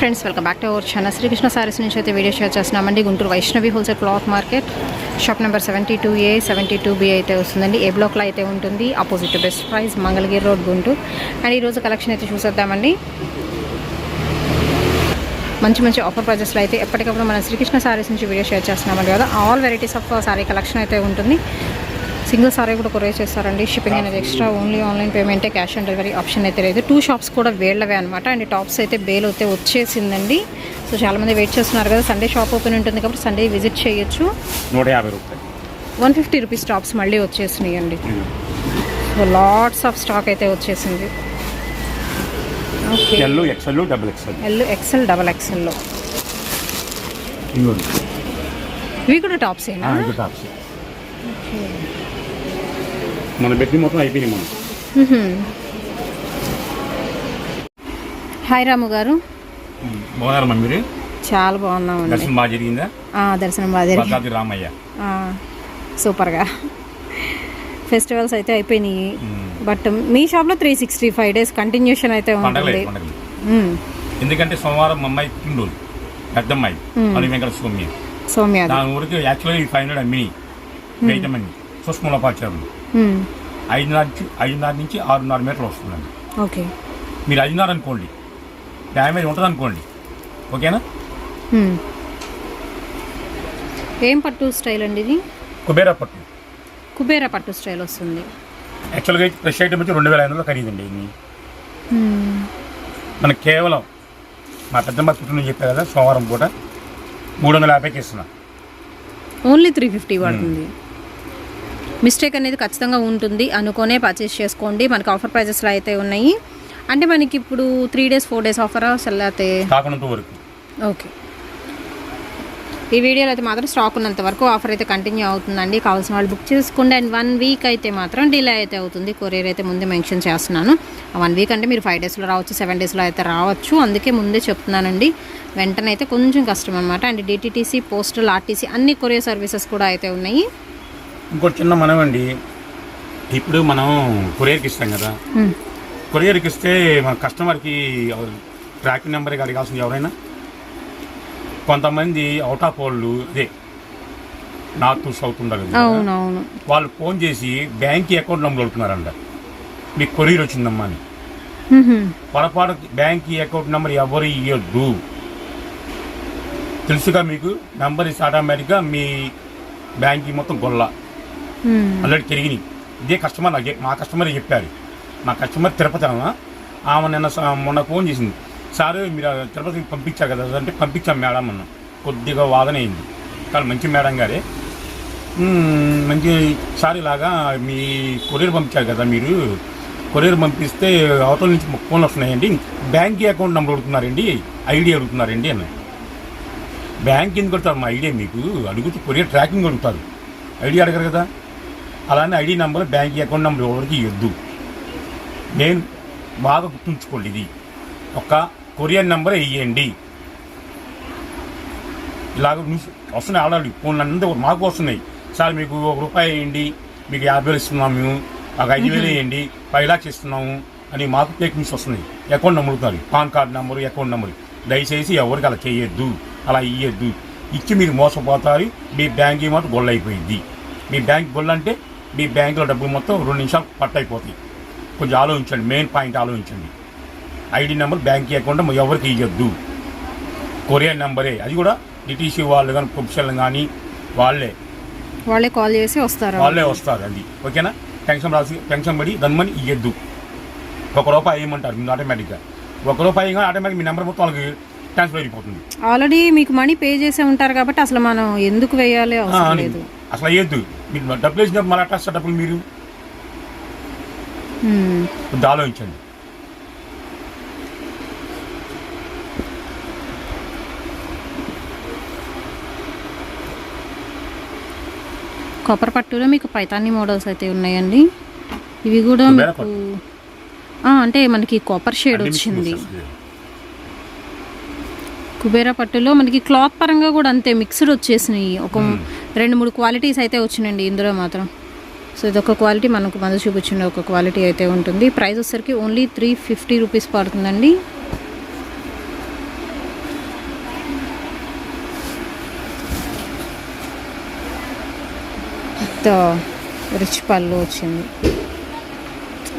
Friends welcome back to our channel Srikrishna sarees నుంచి అయితే video share చేస్తున్నామండి. Guntur Vaishnavi wholesale cloth market shop number seventy two A seventy two B అయితే వస్తుందండి. A బ్లాక్లో అయితే ఉంటుంది. Opposite Best Price Mangalagiri road Guntur. And ఈరోజు collection అయితే చూసేద్దామండి. మంచి మంచి ఆఫర్ ప్రైజెస్లో అయితే ఎప్పటికప్పుడు మన శ్రీకృష్ణ సారీస్ నుంచి వీడియో షేర్ చేస్తున్నామండి కదా. All varieties of saree collection అయితే ఉంటుంది. సింగిల్ సారీ కూడా కొరియర్ చేస్తారండి. షిప్పింగ్ అనేది ఎక్స్ట్రా ఓన్లీ ఆన్లైన్ పేమెంటే క్యాష్ ఆన్ డెలివరీ ఆప్షన్ అయితే లేదు. టూ షాప్స్ కూడా వేళ్ళవే అనమాట అండ్ టాప్స్ అయితే బేల్ అయితే వచ్చేసిందండి. సో చాలామంది వెయిట్ చేస్తున్నారు కదా. సండే షాప్ ఓపెన్ ఉంటుంది కాబట్టి సండే విజిట్ చేయొచ్చు. నూట యాభై రూపాయలు. వన్ ఫిఫ్టీ రూపీస్ టాప్స్ మళ్ళీ వచ్చేసినాయి అండి సో లాట్స్ ఆఫ్ స్టాక్ అయితే వచ్చేసింది. Okay L XL double XL L XL double ఎక్సెల్లో ఇంకోటి ఇవి కూడా టాప్సేనా ఇది టాప్స్ మన బెడ్ మొత్తం అయిపోయినాయి మనం. హాయ్ రాము గారు. బాగున్నారమ్మా మీరు చాలా బాగున్నామండి. దర్శనం బాగా జరిగిందా? ఆ, దర్శనం బాగా జరిగింది. రామయ్య. ఆ, సూపర్గా. ఫెస్టివల్స్ అయితే అయిపోయినాయి. బట్ మీ షాప్లో three sixty five days continuation అయితే ఉంటుంది. ఎందుకంటే సోమవారం అమ్మాయి పుట్టినరోజు పెద్దమ్మాయి అని వెంకట స్వామి. సౌమ్య దాని ఊరికి యాక్చువల్గా ఫైవ్ హండ్రెడ్ అమ్మిని వెయిట్ అమ్మని సుష్మల పాచారు. ఐదున్నర నుంచి ఐదున్నర నుంచి ఆరున్నర మీటర్లు వస్తుందండి. ఓకే. మీరు ఐదున్నర అనుకోండి. డ్యామేజ్ ఉంటుంది అనుకోండి ఓకేనా. ఏం పట్టు స్టైల్ అండి ఇది? కుబేరా పట్టు. కుబేరా పట్టు స్టైల్ వస్తుంది. యాక్చువల్గా ఫ్రెష్ ఐటమ్ వచ్చి రెండు వేల ఐదు వందలు ఖరీదండి ఇది. మనకి కేవలం మా పెద్దమ్మ పుట్టిన చెప్పా కదా సోమవారం పూట మూడు వందల యాభైకి ఇస్తున్నా. ఓన్లీ త్రీ ఫిఫ్టీ పడుతుంది. మిస్టేక్ అనేది ఖచ్చితంగా ఉంటుంది. అనుకోనే పర్చేస్ చేసుకోండి. మనకి ఆఫర్ ప్రైజెస్లో అయితే ఉన్నాయి. అంటే మనకి ఇప్పుడు త్రీ డేస్ ఫోర్ డేస్ ఆఫరా కాకున్నంత వరకు. ఓకే. ఈ వీడియోలో అయితే మాత్రం స్టాక్ ఉన్నంత వరకు ఆఫర్ అయితే కంటిన్యూ అవుతుందండి. కావాల్సిన వాళ్ళు బుక్ చేసుకోండి. అండ్ వన్ వీక్ అయితే మాత్రం డిలే అయితే అవుతుంది. కొరియర్ అయితే ముందే మెన్షన్ చేస్తున్నాను. వన్ వీక్ అంటే మీరు ఫైవ్ డేస్లో రావచ్చు సెవెన్ డేస్లో అయితే రావచ్చు. అందుకే ముందే చెప్తున్నానండి. వెంటనే అయితే కొంచెం కష్టం అనమాట అండ్ డిటీటీసీ పోస్టల్ ఆర్టీసీ అన్ని కొరియర్ సర్వీసెస్ కూడా అయితే ఉన్నాయి. ఇంకోటి చిన్న మనం అండి ఇప్పుడు మనం కొరియర్కి ఇస్తాం కదా. కొరియర్కి ఇస్తే మన కస్టమర్కి ట్రాకింగ్ నెంబర్ అడగాల్సింది ఎవరైనా కొంతమంది అవుట్ ఆఫ్ వాళ్ళు అదే నార్త్ సౌత్ ఉండరు. అవునవును వాళ్ళు ఫోన్ చేసి బ్యాంక్ అకౌంట్ నెంబర్ అడుగుతున్నారంట మీకు కొరియర్ వచ్చిందమ్మా అని. పొరపాటు బ్యాంక్ అకౌంట్ నెంబర్ ఎవరు ఇవ్వద్దు తెలుసుగా మీకు నెంబర్ ఇస్తే ఆటోమేటిక్గా మీ బ్యాంక్ మొత్తం గొల్ల. ఆల్రెడీ తిరిగినాయి. ఇదే కస్టమర్ నాకు మా కస్టమర్ చెప్పారు. మా కస్టమర్ తిరుపతి ఆమె ఆమె నిన్న స- మొన్న ఫోన్ చేసింది. సార్ మీరు తిరుపతికి పంపించారు కదా అంటే పంపించాం మేడం అన్న. కొద్దిగా వాదన అయింది. కానీ మంచి మేడం గారే. మంచి సార్ ఇలాగా మీ కొరియర్ పంపించారు కదా మీరు. కొరియర్ పంపిస్తే అవతల నుంచి ఫోన్లు వస్తున్నాయండి. బ్యాంక్ అకౌంట్ నెంబర్ అడుగుతున్నారండి. ఐడి అడుగుతున్నారండి అన్న. బ్యాంక్ ఎందుకు అడుగుతారు? మా ఐడియా మీకు. అడుగుతూ కొరియర్ ట్రాకింగ్ అడుగుతారు. ఐడియా అడగరు కదా. అలానే ID number bank account number ఎవరికి ఇవ్వద్దు నేను బాగా గుర్తుంచుకోండి ఇది. ఒక కొరియర్ నెంబర్ ఇవ్వండి ఇలాగ వస్తున్నాయి ఆల్రెడీ. ఫోన్ అందరూ మాకు వస్తున్నాయి. సార్ మీకు ఒక రూపాయి వేయండి మీకు యాభై వేలు ఇస్తున్నాము మేము. ఒక ఐదు వేలు వేయండి ఫైవ్ లాక్స్ ఇస్తున్నాము అని మాకు ఫేక్ న్యూస్ వస్తున్నాయి. అకౌంట్ నెంబర్ అడుగుతారు PAN card number account number. దయచేసి ఎవరికి అలా చేయొద్దు. అలా ఇవ్వద్దు ఇచ్చి మీరు మోసపోతారు. మీ బ్యాంక్ మొత్తం గొల్ల అయిపోయింది మీ బ్యాంక్ గొల్ల అంటే మీ బ్యాంకులో డబ్బులు మొత్తం రెండు నిమిషాలు పట్టయిపోతాయి కొంచెం ఆలోచించండి మెయిన్ పాయింట్ ఆలోచించండి. ఐడి నెంబర్ బ్యాంక్ అకౌంట్ ఎవరికి ఇవ్వద్దు కొరియర్ నెంబరే. అది కూడా డిటీసీ వాళ్ళు కానీ ప్రొఫెషనల్ కానీ వాళ్ళే. వాళ్ళే కాల్ చేసి వస్తారు. వాళ్ళే వస్తారు అది. ఓకేనా? టెన్షన్ రాసి టెన్షన్ పడి దన్మని ఇవ్వద్దు ఒక రూపాయి వేయమంటారు మీరు ఆటోమేటిక్గా ఒక రూపాయి ఆటోమేటిక్ మీ నెంబర్ మొత్తం వాళ్ళకి ట్రాన్స్ఫర్ అయిపోతుంది. ఆల్రెడీ మీకు మనీ పే చేసే ఉంటారు కాబట్టి అసలు మనం ఎందుకు వేయాలి అవసరం. లేదు. అసలు మీరు డబ్బులు వేసినప్పుడు మళ్ళీ అట్లా డబ్బులు మీరు. కొంచెం ఆలోచించండి. కొబ్బరి పట్టులో మీకు పైతాని మోడల్స్ అయితే ఉన్నాయండి. ఇవి కూడా మీకు అంటే మనకి కాపర్ షేడ్ వచ్చింది. కుబేరా పట్టులో మనకి క్లాత్ పరంగా కూడా అంతే మిక్స్డ్ వచ్చేసినాయి. ఒక రెండు మూడు క్వాలిటీస్ అయితే వచ్చినాయండి ఇందులో మాత్రం. సో ఇదొక క్వాలిటీ మనకు మందు చూపించిన ఒక క్వాలిటీ అయితే ఉంటుంది. ప్రైస్ వచ్చేసరికి ఓన్లీ త్రీ ఫిఫ్టీ రూపీస్ పడుతుందండి. రిచ్ పళ్ళు వచ్చింది.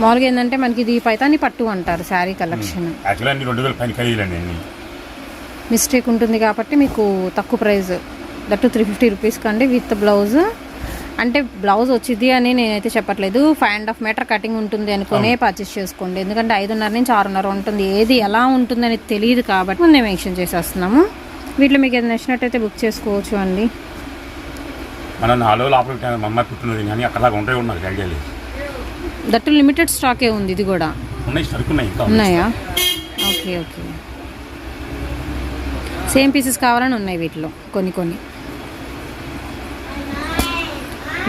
మామూలుగా ఏంటంటే మనకి ఇది పైతాని పట్టు అంటారు శారీ కలెక్షన్ మిస్టేక్ ఉంటుంది కాబట్టి మీకు తక్కువ price that three fifty rupees కండి విత్ బ్లౌజ్. అంటే బ్లౌజ్ వచ్చింది అని నేనైతే చెప్పట్లేదు. Five and half meter cutting ఉంటుంది అనుకునే పర్చేస్ చేసుకోండి. ఎందుకంటే ఐదున్నర నుంచి ఆరున్నర ఉంటుంది. ఏది ఎలా ఉంటుందని తెలియదు కాబట్టి ముందే మెన్షన్ చేసేస్తున్నాము. వీటిలో మీకు ఏది నచ్చినట్టయితే బుక్ చేసుకోవచ్చు అండి. మన నాలుగు లోపలికి మా అమ్మాయి పుట్టినది కానీ అక్కడలాగా ఉంటాయి ఉన్నది ఐడియా లేదు. దట్టు లిమిటెడ్ స్టాకే ఉంది ఇది కూడా? ఉన్నాయి సరుకున్నాయి ఇంకా. ఉన్నాయా? Okay okay. సేమ్ పీసెస్ కావాలని ఉన్నాయి వీటిలో కొన్ని కొన్ని.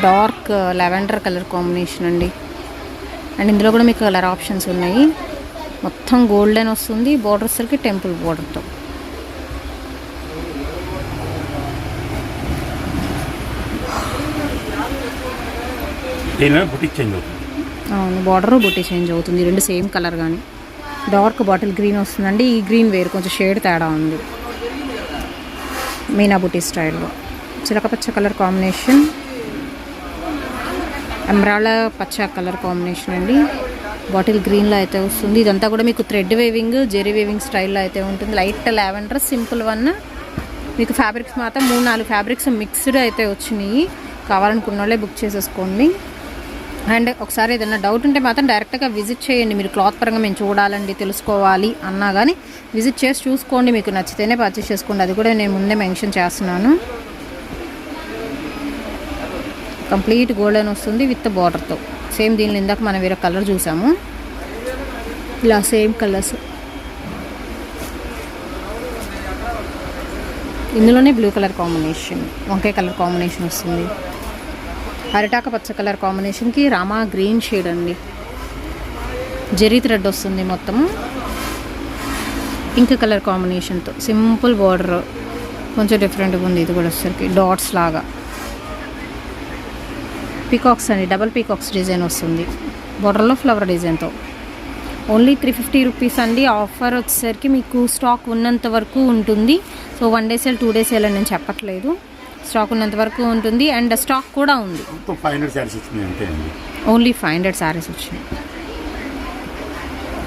డార్క్ లెవెండర్ కలర్ కాంబినేషన్ అండి. అండ్ ఇందులో కూడా మీకు కలర్ ఆప్షన్స్ ఉన్నాయి. మొత్తం గోల్డెన్ వస్తుంది. బోర్డర్ సరికి టెంపుల్ బోర్డర్తో అవును బార్డర్ బుట్టి చేంజ్ అవుతుంది. రెండు సేమ్ కలర్ కానీ డార్క్ బాటిల్ గ్రీన్ వస్తుందండి. ఈ గ్రీన్ వేరు. కొంచెం షేడ్ తేడా ఉంది. మీనా బుటీ స్టైల్లో. చిలకపచ్చ కలర్ కాంబినేషన్. ఎమరాళ్ళ పచ్చ కలర్ కాంబినేషన్ అండి. బాటిల్ గ్రీన్లో అయితే వస్తుంది. ఇదంతా కూడా మీకు థ్రెడ్ వేవింగ్ జెరీ వేవింగ్ స్టైల్లో అయితే ఉంటుంది. Light lavender simple one. మీకు ఫ్యాబ్రిక్స్ మాత్రం మూడు నాలుగు ఫ్యాబ్రిక్స్ మిక్స్డ్ అయితే వచ్చినాయి. కావాలనుకున్న వాళ్ళే బుక్ చేసేసుకోండి. అండ్ ఒకసారి ఏదైనా డౌట్ ఉంటే మాత్రం డైరెక్ట్గా విజిట్ చేయండి. మీరు క్లాత్ పరంగా మేము చూడాలండి తెలుసుకోవాలి అన్నా కానీ విజిట్ చేసి చూసుకోండి. మీకు నచ్చితేనే పర్చేస్ చేసుకోండి. అది కూడా నేను ముందే మెన్షన్ చేస్తున్నాను. కంప్లీట్ గోల్డెన్ వస్తుంది విత్ బార్డర్తో సేమ్ దీనిలో ఇందాక మనం వేరే కలర్ చూసాము. ఇలా సేమ్ కలర్స్ ఇందులోనే బ్లూ కలర్ కాంబినేషన్ వంకాయ కలర్ కాంబినేషన్ వస్తుంది. అరిటాక పచ్చ కలర్ కాంబినేషన్కి రామా గ్రీన్ షేడ్ అండి. జెరీ థ్రెడ్ వస్తుంది మొత్తము పింక్ కలర్ కాంబినేషన్తో. Simple border. కొంచెం డిఫరెంట్గా ఉంది ఇది కూడా వచ్చేసరికి. డాట్స్ లాగా. పీకాక్స్ అండి. డబల్ పీకాక్స్ డిజైన్ వస్తుంది. బార్డర్లో ఫ్లవర్ డిజైన్తో ఓన్లీ త్రీ ఫిఫ్టీ రూపీస్ అండి. ఆఫర్ వచ్చేసరికి మీకు స్టాక్ ఉన్నంత వరకు ఉంటుంది. So one day sale two day sale అని నేను చెప్పట్లేదు. స్టాక్ ఉన్నంత వరకు ఉంటుంది అండ్ స్టాక్ కూడా ఉంది. మొత్తం ఫైవ్ హండ్రెడ్ శారీస్ వచ్చింది అంతే అండి. ఓన్లీ ఫైవ్ హండ్రెడ్ శారీస్ వచ్చినాయి.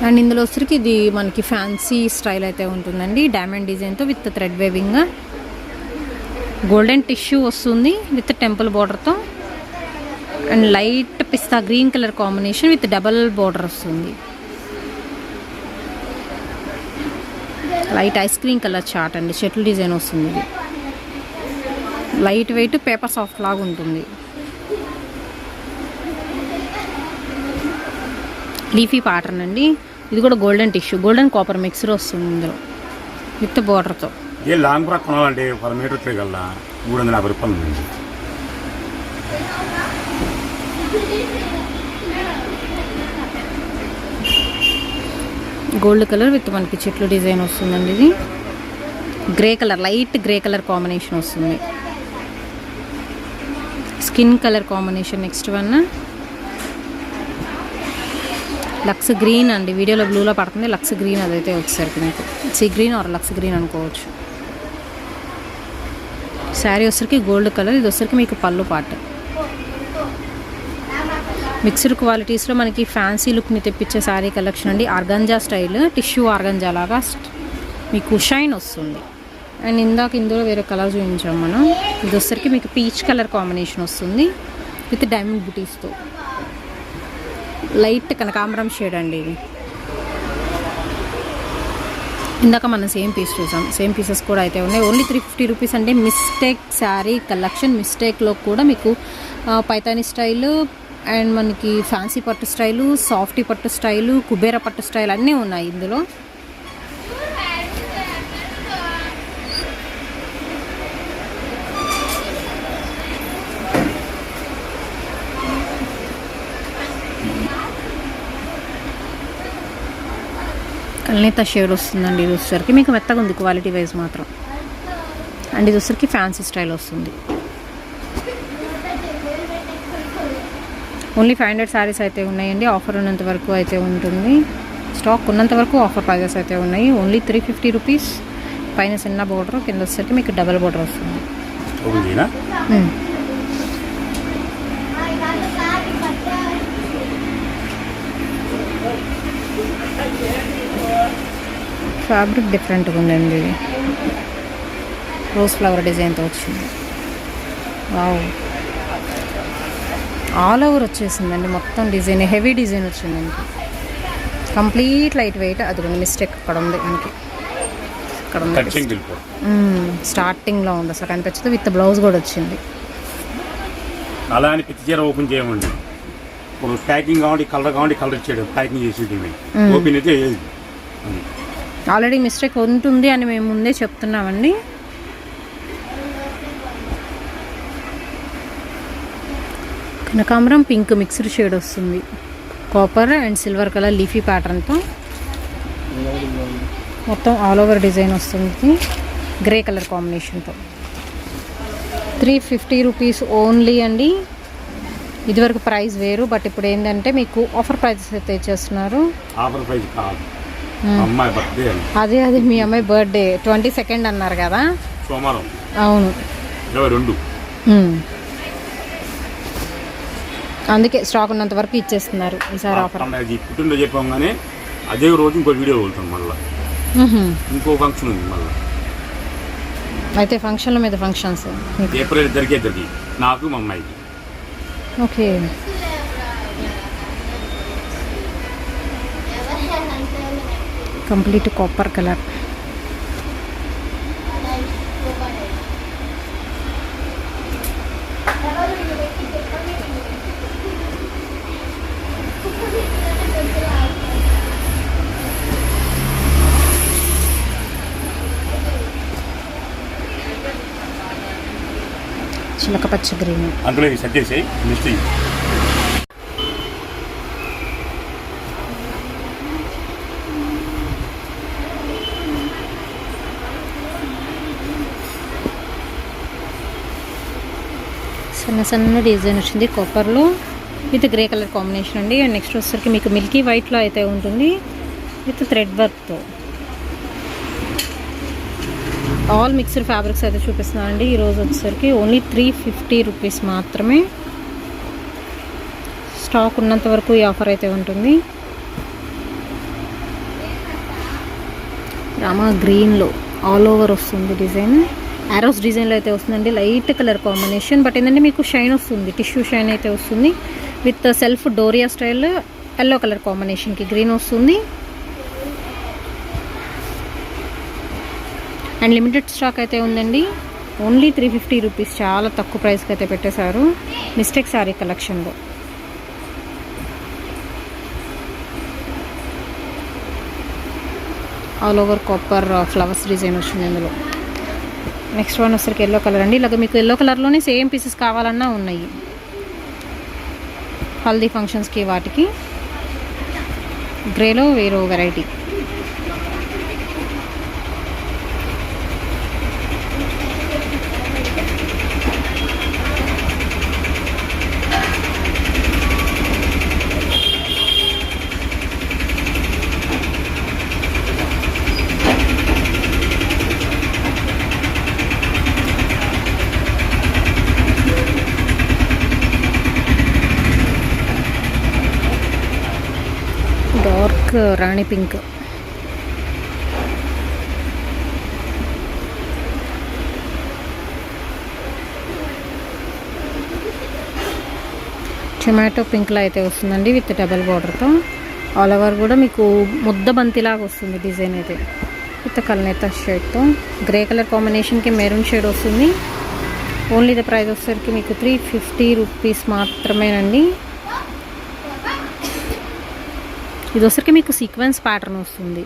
అండ్ ఇందులో వచ్చరికి ఇది మనకి ఫ్యాన్సీ స్టైల్ అయితే ఉంటుందండి. డైమండ్ డిజైన్తో with thread weaving golden tissue వస్తుంది విత్ టెంపుల్ బార్డర్తో and light pista green colour combination with double border వస్తుంది. లైట్ ఐస్ క్రీమ్ కలర్ చాట్ అండి. చెట్లు డిజైన్ వస్తుంది ఇది. లైట్ వెయిట్ పేపర్ సాఫ్ట్ లాగా ఉంటుంది. లీఫీ ప్యాటర్న్ అండి. ఇది కూడా golden tissue golden copper mixer వస్తుంది ఇందులో విత్ బార్డర్తో. ఏ లాంగ్ ఫ్రాక్ కొనాలంటే పది మీటర్ తిరగల మూడు వందల యాభై రూపాయలు గోల్డ్ కలర్ విత్ మనకి చెట్లు డిజైన్ వస్తుందండి ఇది. Grey colour light grey colour combination వస్తుంది. Skin colour combination next one. Lux green అండి. వీడియోలో బ్లూలో పడుతుంది. లక్స్ గ్రీన్ అదైతే వచ్చేసరికి మీకు sea green or lux green అనుకోవచ్చు. శారీ వచ్చరికి గోల్డ్ కలర్. ఇది వచ్చరికి మీకు పళ్ళు పాట. మిక్స్డ్ క్వాలిటీస్లో మనకి ఫ్యాన్సీ లుక్ని తెప్పించే శారీ కలెక్షన్ అండి. Organza style. టిష్యూ ఆర్గంజా లాగా మీకు షైన్ వస్తుంది. అండ్ ఇందాక ఇందులో వేరే కలర్ చూపించాం మనం. ఇది వచ్చరికి మీకు పీచ్ కలర్ కాంబినేషన్ వస్తుంది విత్ డైమండ్ బుటీస్తో. లైట్ కనకాంబరం షేడ్ అండి ఇది. ఇందాక మనం సేమ్ పీస్ చూసాం. సేమ్ పీసెస్ కూడా అయితే ఉన్నాయి. ఓన్లీ త్రీ ఫిఫ్టీ రూపీస్ అంటే మిస్టేక్ శారీ కలెక్షన్ మిస్టేక్లో కూడా మీకు పైతాని స్టైల్ అండ్ మనకి ఫ్యాన్సీ పట్టు స్టైలు సాఫ్టీ పట్టు స్టైలు కుబేర పట్టు స్టైల్ అన్నీ ఉన్నాయి ఇందులో. కల్నేత షేడ్ వస్తుందండి ఇది వచ్చేసరికి మీకు మెత్తగా ఉంది క్వాలిటీ వైజ్ మాత్రం. అండ్ ఇది వచ్చేసరికి ఫ్యాన్సీ స్టైల్ వస్తుంది. ఓన్లీ ఫైవ్ హండ్రెడ్ శారీస్ అయితే ఉన్నాయండి. ఆఫర్ ఉన్నంత వరకు అయితే ఉంటుంది. స్టాక్ ఉన్నంత వరకు ఆఫర్ ప్రైజెస్ అయితే ఉన్నాయి. ఓన్లీ త్రీ ఫిఫ్టీ రూపీస్ పైన చిన్న బోర్డర్ కింద వచ్చేసరికి మీకు డబల్ బోర్డర్ వస్తుంది ఓపెన్ చేయనా మ్మ్. ఫ్యాబ్రిక్ డిఫరెంట్గా ఉందండి. ఇది రోజ్ ఫ్లవర్ డిజైన్తో వచ్చింది. వావ్. ఆల్ ఓవర్ వచ్చేసిందండి. మొత్తం డిజైన్ హెవీ డిజైన్ వచ్చిందండి. కంప్లీట్ లైట్ వెయిట్ అది మిస్టేక్ అక్కడ ఉంది మనకి. ఇక్కడ ఉంది. స్టార్టింగ్లో ఉంది అసలు కనిపించదు. విత్ బ్లౌజ్ కూడా వచ్చింది. అలా అని ప్రతి చీర ఓపెన్ చేయమండి. ఇప్పుడు ప్యాకింగ్ కావండి కలర్ కావండి కలర్ ఇచ్చాడు ప్యాకింగ్ చేసేది ఓపెన్ అయితే ఆల్రెడీ మిస్టేక్ ఉంటుంది అని మేము ముందే చెప్తున్నామండి. కనకాంబరం పింక్ మిక్స్డ్ షేడ్ వస్తుంది. Copper and silver colour leafy ప్యాటర్న్తో మొత్తం ఆల్ ఓవర్ డిజైన్ వస్తుంది గ్రే కలర్ కాంబినేషన్తో త్రీ ఫిఫ్టీ రూపీస్ ఓన్లీ అండి. ఇదివరకు ప్రైస్ వేరు బట్ ఇప్పుడు ఏంటంటే మీకు ఆఫర్ ప్రైజెస్ అయితే ఇచ్చేస్తున్నారు ఆఫర్ ప్రైస్ కాదు. అమ్మాయి బర్త్డే అదే అదే మీ అమ్మాయి బర్త్డే ట్వంటీ సెకండ్ అన్నారు కదా? సోమవారం. అవును. ఇరవై రెండు. అందుకే స్టాక్ ఉన్నంత వరకు ఇచ్చేస్తున్నారు ఈసారి ఆఫర్ పుట్టినరోజు చెప్పాం కానీ అదే రోజు ఇంకో వీడియో వెళ్తాం మళ్ళీ. ఇంకో ఫంక్షన్ ఉంది మళ్ళీ. అయితే ఫంక్షన్ల మీద ఫంక్షన్స్ ఏప్రిల్ ఇద్దరికి ఇద్దరికి. నాకు మా అమ్మాయికి. ఓకే. కంప్లీట్ కాపర్ కలర్ చిలక పచ్చ గ్రీన్ అందులో ఇది సెట్ చేసి నెక్స్ట్ సన్న సన్న డిజైన్ వచ్చింది కాపర్లో విత్ గ్రే కలర్ కాంబినేషన్ అండి. అండ్ నెక్స్ట్ వచ్చేసరికి మీకు మిల్కీ వైట్లో అయితే ఉంటుంది. విత్ థ్రెడ్ వర్క్తో. ఆల్ మిక్స్డ్ ఫ్యాబ్రిక్స్ అయితే చూపిస్తున్నాను అండి. ఈరోజు వచ్చేసరికి ఓన్లీ త్రీ ఫిఫ్టీ రూపీస్ మాత్రమే. స్టాక్ ఉన్నంత వరకు ఈ ఆఫర్ అయితే ఉంటుంది. రామా గ్రీన్లో ఆల్ ఓవర్ వస్తుంది డిజైన్. ఆరోస్ డిజైన్లో అయితే వస్తుందండి. లైట్ కలర్ కాంబినేషన్ బట్ ఏంటంటే మీకు షైన్ వస్తుంది టిష్యూ షైన్ అయితే వస్తుంది. With self doria style yellow colour కాంబినేషన్కి గ్రీన్ వస్తుంది. అండ్ లిమిటెడ్ స్టాక్ అయితే ఉందండి. ఓన్లీ త్రీ ఫిఫ్టీ రూపీస్ చాలా తక్కువ ప్రైస్కి అయితే పెట్టేశారు. మిస్టేక్ సారీ కలెక్షన్లో all over copper flowers design వచ్చింది అందులో నెక్స్ట్ వన్ వచ్చరికి ఎల్లో కలర్ అండి. ఇలాగ మీకు ఎల్లో కలర్లోనే సేమ్ పీసెస్ కావాలన్నా ఉన్నాయి. హల్దీ ఫంక్షన్స్కి వాటికి. గ్రేలో వేరో వెరైటీ రాణి పింక్. టొమాటో పింక్లో అయితే వస్తుందండి విత్ డబల్ బార్డర్తో ఆల్ ఓవర్ కూడా మీకు ముద్ద బంతిలాగా వస్తుంది డిజైన్ అయితే. విత్ కల్నేత షేడ్తో గ్రే కలర్ కాంబినేషన్కి మెరూన్ షేడ్ వస్తుంది. ఓన్లీ ద ప్రైస్ వచ్చేసరికి మీకు త్రీ ఫిఫ్టీ రూపీస్ మాత్రమేనండి. ఇది వచ్చరికి మీకు సీక్వెన్స్ ప్యాటర్న్ వస్తుంది.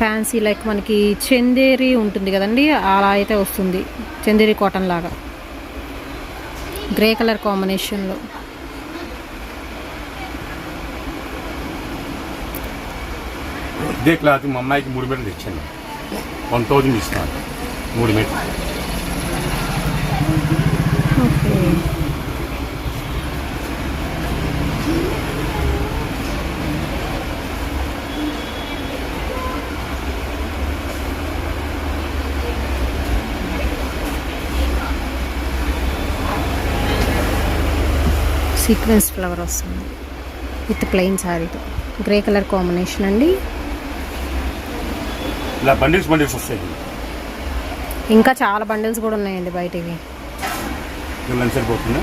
ఫ్యాన్సీ లైక్ మనకి చందేరి ఉంటుంది కదండి అలా అయితే వస్తుంది. చందేరి కాటన్ లాగా. గ్రే కలర్ కాంబినేషన్లో ఇదే క్లాత్ మా అమ్మాయికి మూడు మీటర్లు తెచ్చాను. వన్ థౌజండ్ ఇస్తాను. మూడు మీటర్లు. ఓకే సీక్వెన్స్ ఫ్లవర్ వస్తుంది. విత్ ప్లెయిన్ శారీతో. గ్రే కలర్ కాంబినేషన్ అండి. ఇలా బండిల్స్ బండిల్స్ వస్తాయి. ఇంకా చాలా బండిల్స్ కూడా ఉన్నాయండి బయట ఇవి ఇలా సరిపోతుంది